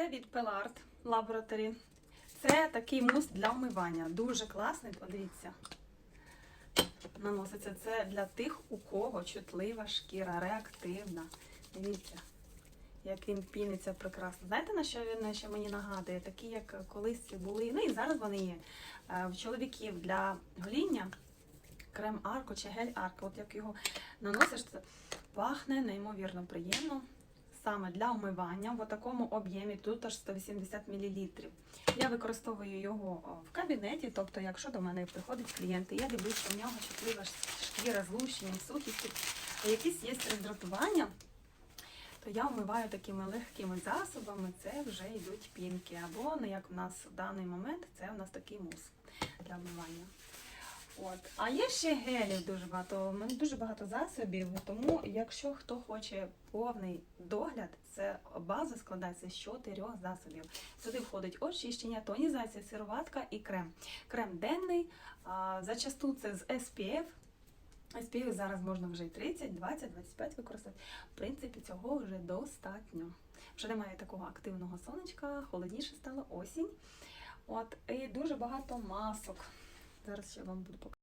Це від Pelart Laboratory. Це такий мус для вмивання. Дуже класний, подивіться. Наноситься це для тих, у кого чутлива шкіра, реактивна. Дивіться, як він піниться прекрасно. Знаєте, на що він ще мені нагадує? Такі, як колись були, ну і зараз вони є. е, В чоловіків для гоління крем арко чи гель арко. От як його наносиш, це пахне неймовірно приємно. Саме для умивання в такому об'ємі, тут аж 180 мл. Я використовую його в кабінеті, тобто, якщо до мене приходять клієнти, я дивлюсь, що в нього чутлива шкіра з лущенням, сухістю, якісь є роздратування, то я вмиваю такими легкими засобами, це вже йдуть пінки. Або, ну, як у нас в даний момент, це у нас такий мус для вмивання. От. А є ще гелів дуже багато. У мене дуже багато засобів, тому якщо хто хоче повний догляд, це база складається з чотирьох засобів. Сюди входить очищення, тонізація, сироватка і крем. Крем денний, зачасту це з SPF. SPF зараз можна вже і 30, 20, 25 використати. В принципі, цього вже достатньо. Вже немає такого активного сонечка, холодніше стало осінь. От, і дуже багато масок. Зараз ще вам буду показувати.